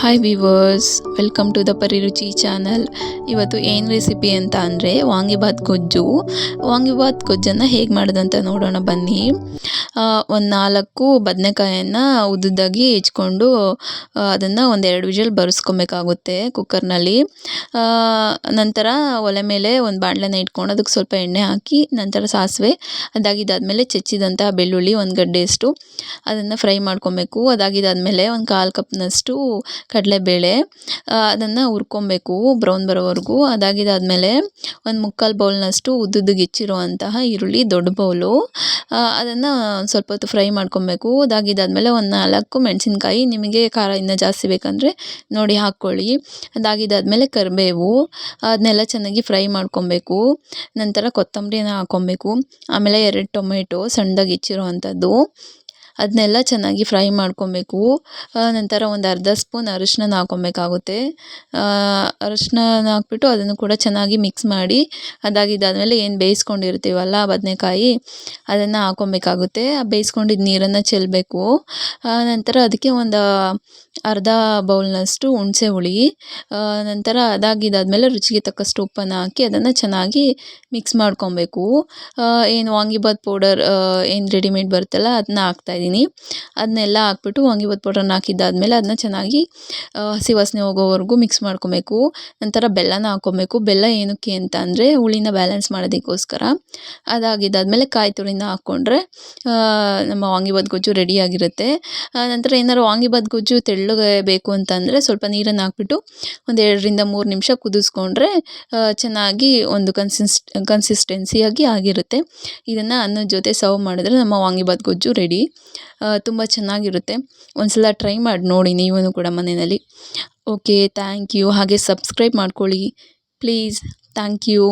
Hi viewers welcome to the Pariruchi channel ಇವತ್ತು ಏನು recipe ಅಂತ ಅಂದರೆ ವಾಂಗಿಬಾತ್ ಗೊಜ್ಜು ವಾಂಗಿಬಾತ್ ಗೊಜ್ಜನ್ನು ಹೇಗೆ ಮಾಡೋದಂತ ನೋಡೋಣ ಬನ್ನಿ ಒಂದು ನಾಲ್ಕು ಬದನೆಕಾಯನ್ನು ಉದ್ದುದ್ದಾಗಿ ಹೆಚ್ಕೊಂಡು ಅದನ್ನು ಒಂದೆರಡು ವಿಜಲ್ ಬರೆಸ್ಕೊಬೇಕಾಗುತ್ತೆ ಕುಕ್ಕರ್ನಲ್ಲಿ. ನಂತರ ಒಲೆ ಮೇಲೆ ಒಂದು ಬಾಣಲೆನ ಇಟ್ಕೊಂಡು ಅದಕ್ಕೆ ಸ್ವಲ್ಪ ಎಣ್ಣೆ ಹಾಕಿ, ನಂತರ ಸಾಸಿವೆ ಅದಾಗಿದ್ದಾದಮೇಲೆ ಚೆಚ್ಚಿದಂತಹ ಬೆಳ್ಳುಳ್ಳಿ ಒಂದು ಗಡ್ಡೆಯಷ್ಟು. ಅದನ್ನು ಫ್ರೈ ಮಾಡ್ಕೊಬೇಕು. ಅದಾಗಿದ್ದಾದಮೇಲೆ ಒಂದು ಕಾಲು ಕಪ್ನಷ್ಟು ಕಡಲೆಬೇಳೆ ಅದನ್ನು ಹುರ್ಕೊಬೇಕು ಬ್ರೌನ್ ಬರೋವರೆಗೂ. ಅದಾಗಿದ್ದಾದಮೇಲೆ ಒಂದು ಮುಕ್ಕಾಲು ಬೌಲ್ನಷ್ಟು ಉದ್ದುದ್ದಗೆ ಹೆಚ್ಚಿರುವಂತಹ ಈರುಳ್ಳಿ ದೊಡ್ಡ ಬೌಲು. ಅದನ್ನು ಸ್ವಲ್ಪ ಹೊತ್ತು ಫ್ರೈ ಮಾಡ್ಕೊಬೇಕು. ಅದಾಗಿದ್ದಾದಮೇಲೆ ಒಂದು ನಾಲ್ಕು ಮೆಣಸಿನ್ಕಾಯಿ ನಿಮಗೆ ಖಾರ ಇನ್ನೂ ಜಾಸ್ತಿ ಬೇಕಂದರೆ ನೋಡಿ ಹಾಕ್ಕೊಳ್ಳಿ. ಅದಾಗಿದ್ದಾದಮೇಲೆ ಕರಿಬೇವು ಅದನ್ನೆಲ್ಲ ಚೆನ್ನಾಗಿ ಫ್ರೈ ಮಾಡ್ಕೊಬೇಕು. ನಂತರ ಕೊತ್ತಂಬರಿನ ಹಾಕ್ಕೊಬೇಕು ಆಮೇಲೆ ಎರಡು ಟೊಮೆಟೊ ಸಣ್ಣದಾಗಿ ಹೆಚ್ಚಿರುವಂಥದ್ದು ಅದನ್ನೆಲ್ಲ ಚೆನ್ನಾಗಿ ಫ್ರೈ ಮಾಡ್ಕೊಬೇಕು. ನಂತರ ಒಂದು ಅರ್ಧ ಸ್ಪೂನ್ ಅರಿಶಿನ ಹಾಕ್ಕೊಬೇಕಾಗುತ್ತೆ ಅರಿಶಿನ ಹಾಕ್ಬಿಟ್ಟು ಅದನ್ನು ಕೂಡ ಚೆನ್ನಾಗಿ ಮಿಕ್ಸ್ ಮಾಡಿ ಅದಾಗಿದ್ದಾದಮೇಲೆ ಏನು ಬೇಯಿಸ್ಕೊಂಡಿರ್ತೀವಲ್ಲ ಬದನೆಕಾಯಿ, ಅದನ್ನು ಹಾಕ್ಕೊಬೇಕಾಗುತ್ತೆ ಬೇಯಿಸ್ಕೊಂಡಿದ್ದ ನೀರನ್ನು ಚೆಲ್ಲಬೇಕು ನಂತರ ಅದಕ್ಕೆ ಒಂದು ಅರ್ಧ ಬೌಲ್ನಷ್ಟು ಹುಣಸೆ ಹುಳಿ ನಂತರ ಅದಾಗಿದ್ದಾದಮೇಲೆ ರುಚಿಗೆ ತಕ್ಕಷ್ಟು ಉಪ್ಪನ್ನು ಹಾಕಿ ಅದನ್ನು ಚೆನ್ನಾಗಿ ಮಿಕ್ಸ್ ಮಾಡ್ಕೊಬೇಕು. ಏನು ವಾಂಗಿಬಾತ್ ಪೌಡರ್ ಏನು ರೆಡಿಮೇಡ್ ಬರುತ್ತಲ್ಲ ಅದನ್ನ ಹಾಕ್ತಾಯಿದ್ದೀನಿ ಅದನ್ನೆಲ್ಲ ಹಾಕ್ಬಿಟ್ಟು ವಾಂಗಿಭಾತ್ ಪೌಡ್ರನ್ನ ಹಾಕಿದ್ದಾದಮೇಲೆ ಅದನ್ನ ಚೆನ್ನಾಗಿ ಹಸಿ ವಾಸನೆ ಹೋಗೋವರೆಗೂ ಮಿಕ್ಸ್ ಮಾಡ್ಕೊಬೇಕು. ನಂತರ ಬೆಲ್ಲನ ಹಾಕ್ಕೊಬೇಕು ಬೆಲ್ಲ ಏನಕ್ಕೆ ಅಂತ ಅಂದರೆ ಹುಳಿನ ಬ್ಯಾಲೆನ್ಸ್ ಮಾಡೋದಕ್ಕೋಸ್ಕರ. ಅದಾಗಿದ್ದಾದಮೇಲೆ ಕಾಯಿ ತುಳಿನ ಹಾಕ್ಕೊಂಡ್ರೆ ನಮ್ಮ ವಾಂಗಿಬಾತ್ ಗೊಜ್ಜು ರೆಡಿಯಾಗಿರುತ್ತೆ ನಂತರ ಏನಾದ್ರು ವಾಂಗಿಭಾತ್ ಗೊಜ್ಜು ತೆಳ್ಳಗೆ ಬೇಕು ಅಂತಂದರೆ ಸ್ವಲ್ಪ ನೀರನ್ನು ಹಾಕ್ಬಿಟ್ಟು ಒಂದು ಎರಡರಿಂದ ಮೂರು ನಿಮಿಷ ಕುದಿಸ್ಕೊಂಡ್ರೆ ಚೆನ್ನಾಗಿ ಒಂದು ಕನ್ಸಿಸ್ ಕನ್ಸಿಸ್ಟೆನ್ಸಿಯಾಗಿ ಆಗಿರುತ್ತೆ. ಇದನ್ನು ಅನ್ನದ ಜೊತೆ ಸರ್ವ್ ಮಾಡಿದ್ರೆ ನಮ್ಮ ವಾಂಗಿಬಾತ್ ಗೊಜ್ಜು ರೆಡಿ ತುಂಬ ಚೆನ್ನಾಗಿರುತ್ತೆ. ಒಂದು ಸಲ ಟ್ರೈ ಮಾಡಿ, ನೋಡಿ ನೀವೂ ಕೂಡ ಮನೆಯಲ್ಲಿ. ಓಕೆ ಥ್ಯಾಂಕ್ ಯು ಹಾಗೆ ಸಬ್ಸ್ಕ್ರೈಬ್ ಮಾಡ್ಕೊಳ್ಳಿ. Please thank you